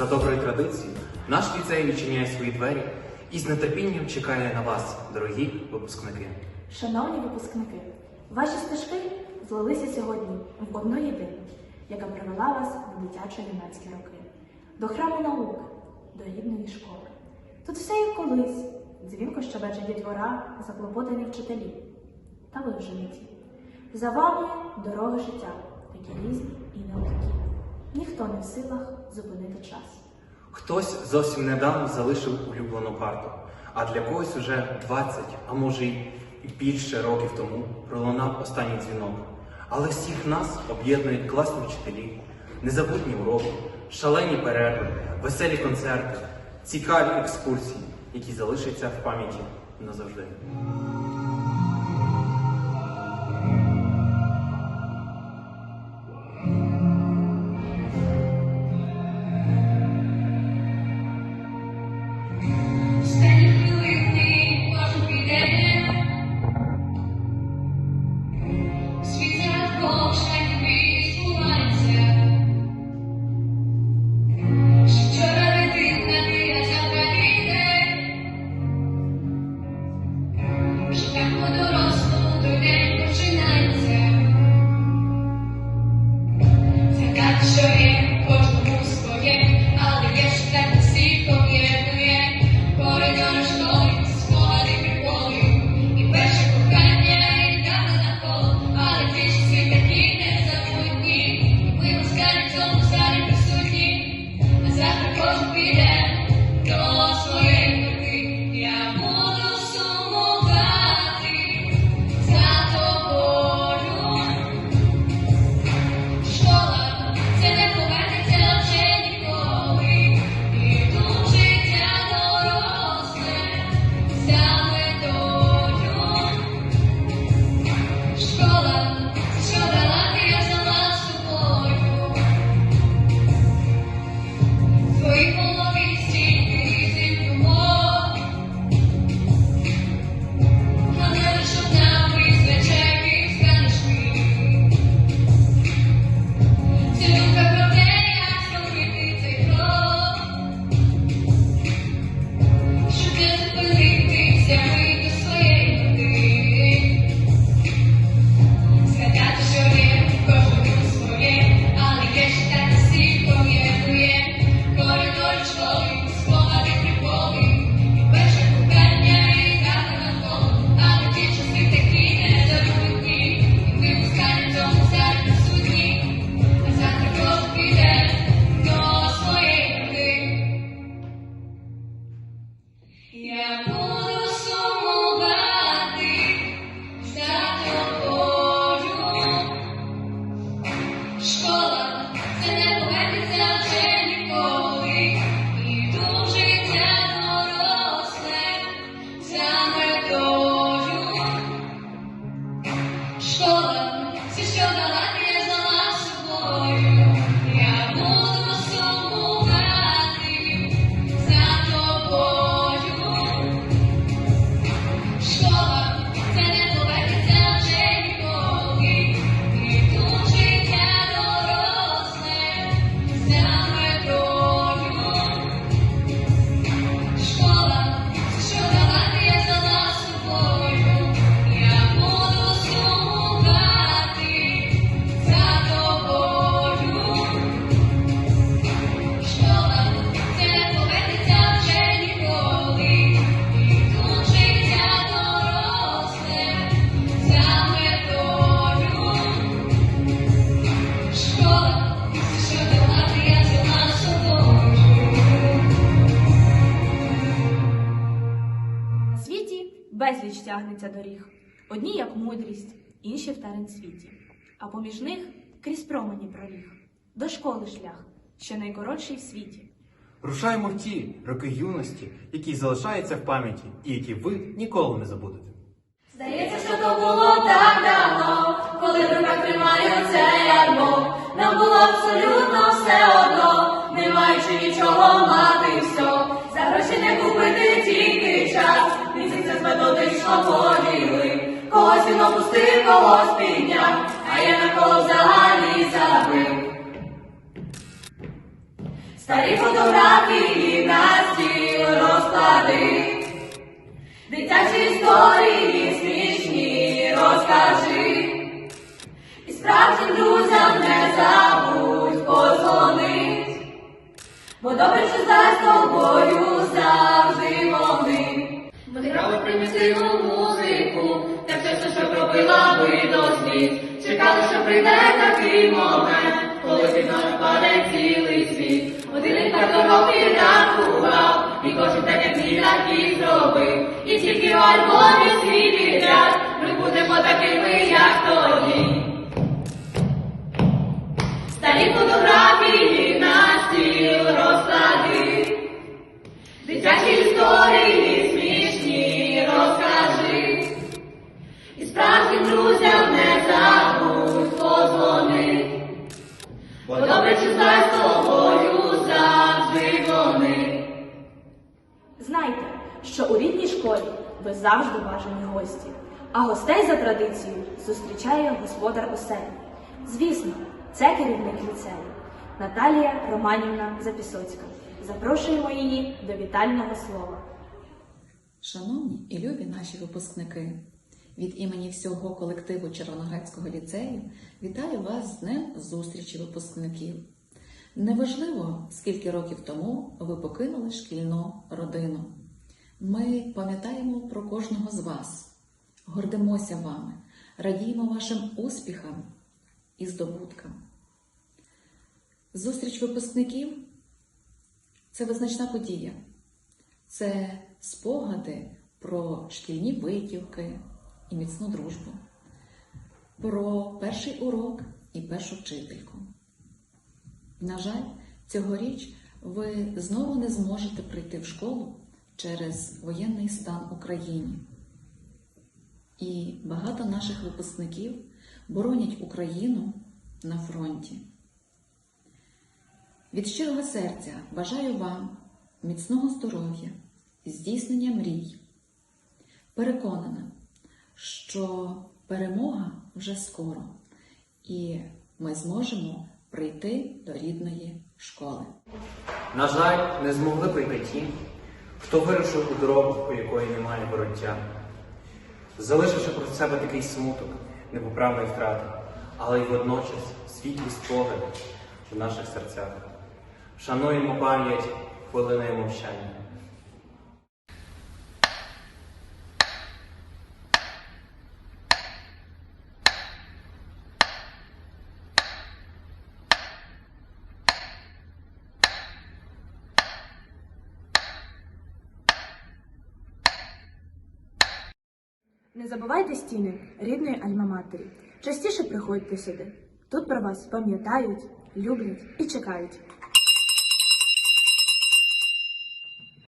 За доброю традицією, наш ліцей відчиняє свої двері і з нетерпінням чекає на вас, дорогі випускники. Шановні випускники, ваші стежки злилися сьогодні в одну єдину, яка привела вас в дитячо-юнацькі роки, до храму наук, до рідної школи. Тут все як колись, дзвінко щебече дітвора, заклопотані вчителі. Та ви вже не ті. За вами дороги життя, такі різні і нелегкі. Ніхто не в силах зупинити час. Хтось зовсім недавно залишив улюблену карту, а для когось уже 20, а може й більше років тому пролунав останній дзвінок. Але всіх нас об'єднують класні вчителі, незабутні уроки, шалені перерви, веселі концерти, цікаві екскурсії, які залишаться в пам'яті назавжди. Я тягнеться доріг. Одні як мудрість, інші в терен світі. А поміж них крізь промені проліг. До школи шлях, що найкоротший в світі. Рушаємо в ті роки юності, які залишаються в пам'яті і які ви ніколи не забудете. Здається, що то було так давно, коли в руках тримаю цей альбом. Нам було абсолютно все одно, не маючи нічого мати поділи. Когось він опустив, когось підняв, а я на кого взагалі забив. Старі фотографії на стіл розклади, дитячі історії смішні розкажи, і справжнім друзям не забудь позвонить, бо добре, що за тобою грали примітивну музику, так часто, що робила би до сліз. Чекали, що прийде такий момент, коли під наш паде цілий світ. Один карту років рахував, і кожен так як мій, так і зробив. І тільки в альбомі свій підряд, ми будемо такими, як тоді. Бо з тобою завжди вони. Знайте, що у рідній школі ви завжди бажані гості, а гостей за традицією зустрічає господар оселі. Звісно, це керівник ліцею Наталія Романівна Запісоцька. Запрошуємо її до вітального слова. Шановні і любі наші випускники, від імені всього колективу Червоноградського ліцею вітаю вас з Днем зустрічі випускників. Неважливо, скільки років тому ви покинули шкільну родину. Ми пам'ятаємо про кожного з вас, гордимося вами, радіємо вашим успіхам і здобуткам. Зустріч випускників це визначна подія. Це спогади про шкільні витівки і міцну дружбу, про перший урок і першу вчительку. На жаль, цьогоріч ви знову не зможете прийти в школу через воєнний стан в Україні. І багато наших випускників боронять Україну на фронті. Від щирого серця бажаю вам міцного здоров'я, здійснення мрій. Переконана, що перемога вже скоро, і ми зможемо прийти до рідної школи. На жаль, не змогли прийти ті, хто вирушив у дорогу, у якої немає вороття, залишивши про себе такий смуток, непоправної втрати, але й водночас світлі спогади в наших серцях. Шануємо пам'ять хвилиною мовчання. Не забувайте стіни рідної альма-матері. Частіше приходьте сюди. Тут про вас пам'ятають, люблять і чекають.